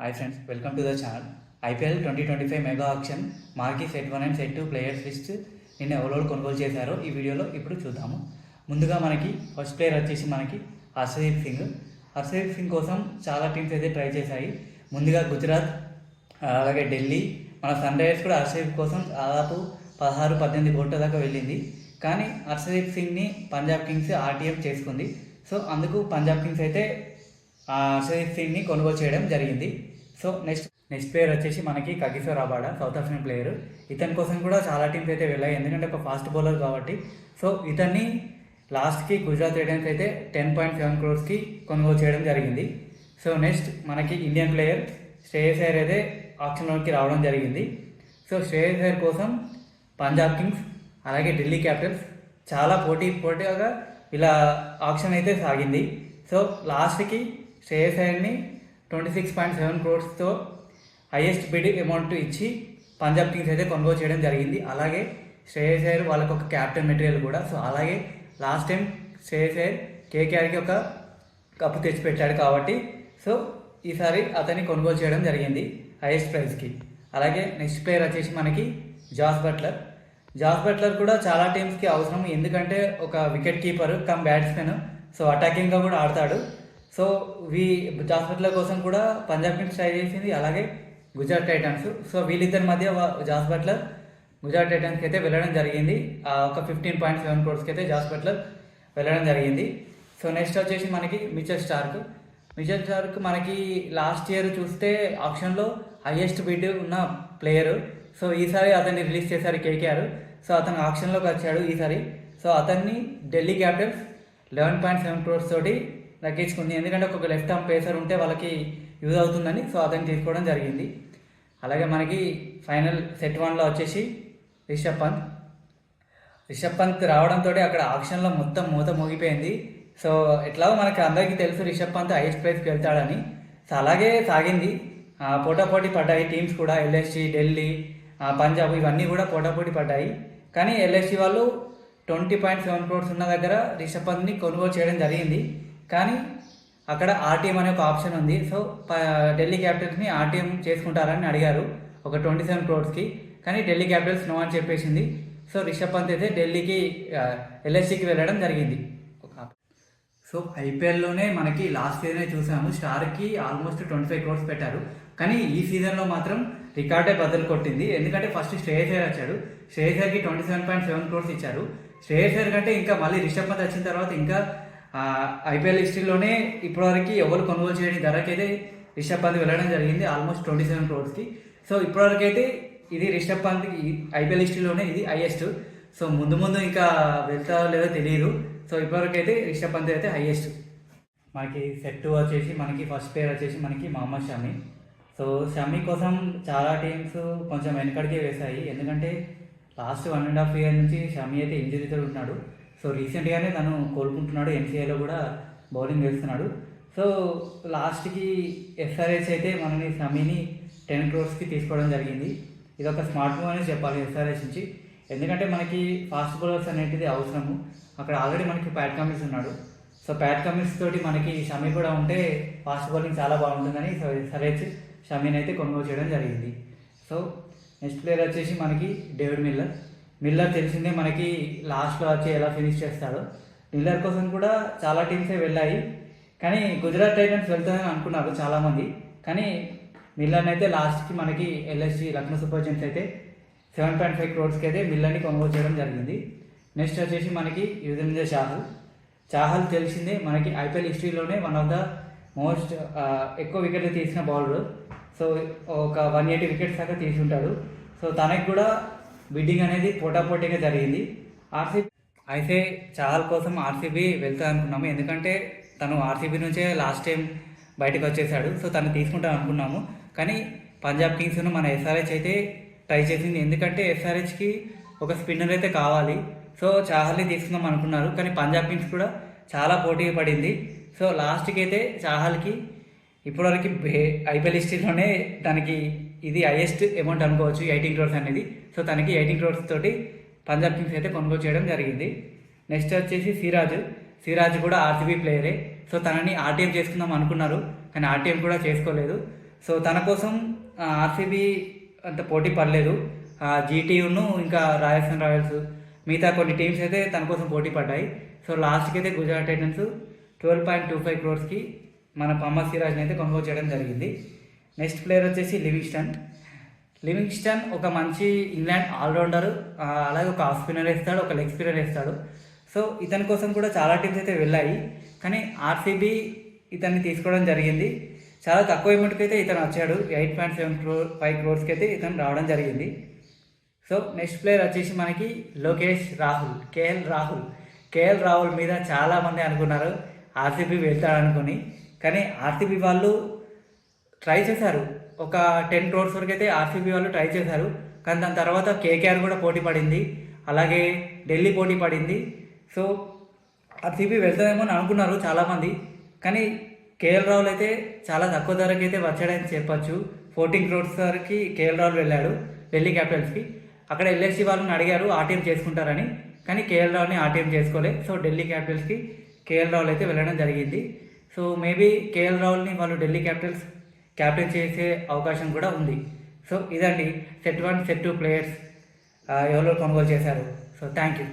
Hi friends welcome to the channel IPL twenty twenty five mega auction marquee set one and set two players list నిన్న ఎవరెవరు కొనుగోలు చేశారో ఈ వీడియోలో ఇప్పుడు చూద్దాము. ముందుగా మనకి ఫస్ట్ ప్లేయర్ వచ్చేసి మనకి హర్షదీప్ సింగ్. హర్షదీప్ సింగ్ కోసం చాలా టీమ్స్ అయితే ట్రై చేశాయి. ముందుగా గుజరాత్ అలాగే ఢిల్లీ. మన సన్ రైజర్స్ కూడా హర్షదీప్ కోసం దాదాపు పదహారు పద్దెనిమిది కోట్ల దాకా వెళ్ళింది. కానీ హర్షదీప్ సింగ్ని పంజాబ్ కింగ్స్ ఆర్టీఎం చేసుకుంది. సో అందుకు పంజాబ్ కింగ్స్ అయితే ఆ హర్షదీప్ సింగ్ని కొనుగోలు చేయడం జరిగింది. సో నెక్స్ట్ నెక్స్ట్ ప్లేయర్ వచ్చేసి మనకి Kagiso Rabada South African player ఇతని కోసం కూడా చాలా టీమ్స్ అయితే వెళ్ళాయి. ఎందుకంటే ఒక ఫాస్ట్ బౌలర్ కాబట్టి. సో ఇతన్ని లాస్ట్కి గుజరాత్ టైటన్స్ అయితే టెన్ పాయింట్ సెవెన్ క్రోర్స్కి కొనుగోలు చేయడం జరిగింది. సో నెక్స్ట్ మనకి ఇండియన్ ప్లేయర్ శ్రేయస్ అయ్యర్ అయితే ఆప్షన్లోకి రావడం జరిగింది. సో శ్రేయస్ అయ్యర్ కోసం పంజాబ్ కింగ్స్ అలాగే ఢిల్లీ క్యాపిటల్స్ చాలా పోటీ పోటీగా ఇలా ఆప్షన్ అయితే సాగింది. సో లాస్ట్కి శ్రేయస్ అయ్యర్ని ట్వంటీ సిక్స్ పాయింట్ సెవెన్ క్రోర్స్తో హైయెస్ట్ బిడ్ అమౌంట్ ఇచ్చి పంజాబ్ కింగ్స్ అయితే కొనుగోలు చేయడం జరిగింది. అలాగే శ్రేయస్ అయ్యర్ వాళ్ళకి ఒక క్యాప్టెన్ మెటీరియల్ కూడా. సో అలాగే లాస్ట్ టైం శ్రేయస్ అయ్యర్ కేకేఆర్కి ఒక కప్పు తెచ్చిపెట్టాడు కాబట్టి సో ఈసారి అతన్ని కొనుగోలు చేయడం జరిగింది హైయెస్ట్ ప్రైస్కి అలాగే నెక్స్ట్ ప్లేయర్ వచ్చేసి మనకి జాస్ బట్లర్. జాస్ బట్లర్ కూడా చాలా టీమ్స్కి అవసరం. ఎందుకంటే ఒక wicket keeper cum batsmen so అటాకింగ్గా కూడా ఆడతాడు. సో వీ జాస్ బట్లర్ కోసం కూడా పంజాబ్ కింగ్స్ ట్రై చేసింది అలాగే గుజరాత్ టైటన్స్. సో వీళ్ళిద్దరి మధ్య జాస్ బట్లర్ గుజరాత్ టైటన్స్కి అయితే వెళ్ళడం జరిగింది. ఆ ఒక ఫిఫ్టీన్ పాయింట్ సెవెన్ క్రోర్స్కి అయితే జాస్ బట్లర్ వెళ్ళడం జరిగింది. సో నెక్స్ట్ వచ్చేసి మనకి మిచెల్ స్టార్క్. మిచెల్ స్టార్క్ మనకి లాస్ట్ ఇయర్ చూస్తే ఆప్షన్లో హైయెస్ట్ బిడ్ ఉన్న ప్లేయర్. సో ఈసారి అతన్ని రిలీజ్ చేశారు కేకేఆర్. సో అతను ఆప్షన్లోకి వచ్చాడు ఈసారి. సో అతన్ని Delhi Capitals eleven point seven crores తోటి తగ్గించుకుంది. ఎందుకంటే ఒక లెఫ్ట్ ఆర్మ్ పేసర్ ఉంటే వాళ్ళకి యూజ్ అవుతుందని సో అతను తీసుకోవడం జరిగింది. అలాగే మనకి ఫైనల్ సెట్ వన్లో వచ్చేసి రిషబ్ పంత్. రిషబ్ పంత్ రావడంతో అక్కడ ఆక్షన్లో మొత్తం మూత మోగిపోయింది. సో ఎట్లాగో మనకి అందరికీ తెలుసు రిషబ్ పంత్ హైయెస్ట్ ప్రైస్కి వెళ్తాడని. సో అలాగే సాగింది. పోటాపోటీ పడ్డాయి టీమ్స్ కూడా ఎల్ఎస్సి ఢిల్లీ పంజాబ్ ఇవన్నీ కూడా పోటాపోటీ పడ్డాయి. కానీ ఎల్ఎస్సి వాళ్ళు ట్వంటీ పాయింట్ సెవెన్ క్రోర్స్ ఉన్న దగ్గర రిషబ్ పంత్ని కొనుగోలు చేయడం జరిగింది. కానీ అక్కడ ఆర్టీఎం అనే ఒక ఆప్షన్ ఉంది. సో ఢిల్లీ క్యాపిటల్స్ని ఆర్టీఎం చేసుకుంటారని అడిగారు. ఒక ట్వంటీ సెవెన్ క్రోర్స్కి కానీ ఢిల్లీ క్యాపిటల్స్ నో అని చెప్పేసింది. సో రిషబ్ పంత్ అయితే ఢిల్లీకి ఎల్ఎస్సికి వెళ్ళడం జరిగింది. సో ఐపీఎల్లోనే మనకి లాస్ట్ సీజనే చూసాము. స్టార్కి ఆల్మోస్ట్ ట్వంటీ ఫైవ్ క్రోడ్స్ పెట్టారు. కానీ ఈ సీజన్లో మాత్రం రికార్డే బదులు కొట్టింది. ఎందుకంటే ఫస్ట్ శ్రేయస్ అయ్యర్ వచ్చాడు. Shreyas అయ్యర్కి twenty seven point seven crores ఇచ్చారు. శ్రేయస్ అయ్యర్ కంటే ఇంకా మళ్ళీ రిషబ్ పంత్ వచ్చిన తర్వాత ఇంకా ఐపీఎల్ హిస్టరీలోనే ఇప్పటివరకు ఎవరు కొనుగోలు చేయని ధరకైతే రిషబ్ పంత్ వెళ్ళడం జరిగింది ఆల్మోస్ట్ ట్వంటీ సెవెన్ క్రోర్స్కి సో ఇప్పటివరకు అయితే ఇది రిషబ్ పంత్ ఐపీఎల్ హిస్టరీలోనే ఇది హైయెస్ట్ సో ముందు ముందు ఇంకా వెళ్తారో లేదో తెలియదు. సో ఇప్పటివరకు అయితే రిషబ్ పంత్ అయితే హైయెస్ట్ మనకి సెట్ వచ్చేసి మనకి ఫస్ట్ ప్లేయర్ వచ్చేసి మనకి మహమ్మద్ షమి. సో షమి కోసం చాలా టీమ్స్ కొంచెం వెనకడికే వేశాయి. ఎందుకంటే last one and half year నుంచి షమి అయితే ఇంజరీతో ఉన్నాడు. సో రీసెంట్గానే తను కోలుకుంటున్నాడు ఎన్సీఏలో కూడా బౌలింగ్ వేస్తున్నాడు. సో లాస్ట్కి ఎస్ఆర్హెచ్ అయితే మనని షమీని టెన్ క్రోర్స్కి తీసుకోవడం జరిగింది. ఇది ఒక స్మార్ట్ మూవ్ అని చెప్పాలి ఎస్ఆర్హెచ్ నుంచి. ఎందుకంటే మనకి ఫాస్ట్ బౌలర్స్ అనేటిది అవసరము. అక్కడ ఆల్రెడీ మనకి ప్యాట్ కమిన్స్ ఉన్నాడు. సో ప్యాట్ కమిన్స్ తోటి మనకి షమీ కూడా ఉంటే ఫాస్ట్ బౌలింగ్ చాలా బాగుంటుందని సో ఎస్ఆర్హెచ్ షమీని అయితే కొనుగోలు చేయడం జరిగింది. సో నెక్స్ట్ ప్లేయర్ వచ్చేసి మనకి డేవిడ్ మిల్లర్ మిల్లర్ తెలిసిందే మనకి లాస్ట్లో వచ్చి ఎలా ఫినిష్ చేస్తాడో. మిల్లర్ కోసం కూడా చాలా టీమ్సే వెళ్ళాయి. కానీ గుజరాత్ టైటన్స్ వెళ్తుందని అనుకున్నారు చాలామంది. కానీ మిల్లర్ని అయితే లాస్ట్కి మనకి ఎల్ఎస్జి లక్నో సూపర్ జెంట్స్ అయితే సెవెన్ పాయింట్ ఫైవ్ క్రోడ్స్కి అయితే మిల్లర్ని కొనుగోలు చేయడం జరిగింది. నెక్స్ట్ వచ్చేసి మనకి యుజేంద్ర చాహల్. చాహల్ తెలిసిందే మనకి ఐపీఎల్ హిస్టరీలోనే వన్ ఆఫ్ ద మోస్ట్ ఎక్కువ వికెట్లు తీసిన బౌలర్ సో ఒక వన్ ఎయిటీ వికెట్స్ దాకా తీసి ఉంటాడు. సో తనకి కూడా బిడ్డింగ్ అనేది పోటాపోటీగా జరిగింది. ఆర్సీబీ అయితే చహల్ కోసం ఆర్సీబీ వెళ్తా అనుకున్నాము. ఎందుకంటే తను ఆర్సీబీ నుంచే లాస్ట్ టైం బయటకు వచ్చేసాడు. సో తను తీసుకుంటాం అనుకున్నాము. కానీ పంజాబ్ కింగ్స్ను మన ఎస్ఆర్హెచ్ అయితే ట్రై చేసింది. ఎందుకంటే ఎస్ఆర్హెచ్కి ఒక స్పిన్నర్ అయితే కావాలి. సో చాహల్ని తీసుకుందాం అనుకున్నారు. కానీ పంజాబ్ కింగ్స్ కూడా చాలా పోటీ పడింది. సో లాస్ట్కి అయితే చాహల్కి ఇప్పటివరకు ఐపీఎల్ హిస్టరీలోనే తనకి ఇది హైయెస్ట్ అమౌంట్ అనుకోవచ్చు ఎయిటీన్ క్రోర్స్ అనేది. సో తనకి ఎయిటీన్ క్రోర్స్ తోటి పంజాబ్ కింగ్స్ అయితే కొనుగోలు చేయడం జరిగింది. నెక్స్ట్ వచ్చేసి సిరాజ్ సిరాజ్ కూడా ఆర్సీబీ ప్లేయరే సో తనని ఆర్టీఎం చేసుకుందాం అనుకున్నారు కానీ ఆర్టీఎం కూడా చేసుకోలేదు. సో తన కోసం ఆర్సీబీ అంత పోటీ పడలేదు. జీటీయును ఇంకా రాజస్థాన్ రాయల్స్ మిగతా కొన్ని టీమ్స్ అయితే తన కోసం పోటీ పడ్డాయి. సో లాస్ట్కి అయితే Gujarat Titans twelve point two five క్రోర్స్కి మన పమ్మ సిరాజ్ని అయితే కొనుగోలు చేయడం జరిగింది. నెక్స్ట్ ప్లేయర్ వచ్చేసి లివింగ్స్టన్ లివింగ్స్టన్ ఒక మంచి ఇంగ్లాండ్ ఆల్రౌండర్ అలాగే ఒక ఆఫ్ స్పిన్నర్ వేస్తాడు ఒక లెగ్ స్పిన్నర్ వేస్తాడు. సో ఇతని కోసం కూడా చాలా టీమ్స్ అయితే వెళ్ళాయి. కానీ ఆర్సీబీ ఇతన్ని తీసుకోవడం జరిగింది. చాలా తక్కువ అమౌంట్కి అయితే ఇతను వచ్చాడు. Eight point seven crore five క్రోర్స్కి అయితే ఇతను రావడం జరిగింది. సో నెక్స్ట్ ప్లేయర్ వచ్చేసి మనకి లోకేష్ రాహుల్ కేఎల్ రాహుల్. కేఎల్ రాహుల్ మీద చాలామంది అనుకున్నారు. ఆర్సీబీ వెళ్తాడనుకుని. కానీ ఆర్సీబీ వాళ్ళు ట్రై చేశారు. ఒక టెన్ క్రోర్స్ వరకు అయితే ఆర్సీబీ వాళ్ళు ట్రై చేశారు. కానీ దాని తర్వాత కేకేఆర్ కూడా పోటీ పడింది. అలాగే ఢిల్లీ పోటీ పడింది. సో ఆర్సీబీ వెళ్తుందేమో అని అనుకున్నారు చాలామంది. కానీ కేఎల్ రాహుల్ అయితే చాలా తక్కువ ధరకి అయితే వచ్చాడని చెప్పొచ్చు. ఫోర్టీన్ క్రోర్స్ వరకు కేఎల్ రాహుల్ వెళ్ళాడు ఢిల్లీ క్యాపిటల్స్కి. అక్కడ ఎల్ఎస్సీ వాళ్ళని అడిగారు ఆర్టీఎం చేసుకుంటారని. కానీ కేఎల్ రాహుల్ని ఆర్టీఎం చేసుకోలే. సో ఢిల్లీ క్యాపిటల్స్కి కేఎల్ రాహుల్ అయితే వెళ్ళడం జరిగింది. సో మేబీ కేఎల్ రాహుల్ని వాళ్ళు ఢిల్లీ క్యాపిటల్స్ క్యాప్టెన్ చేసే అవకాశం కూడా ఉంది. సో ఇదండి. Set one set two players ఎవరు కొనుగోలు చేశారు. So thank you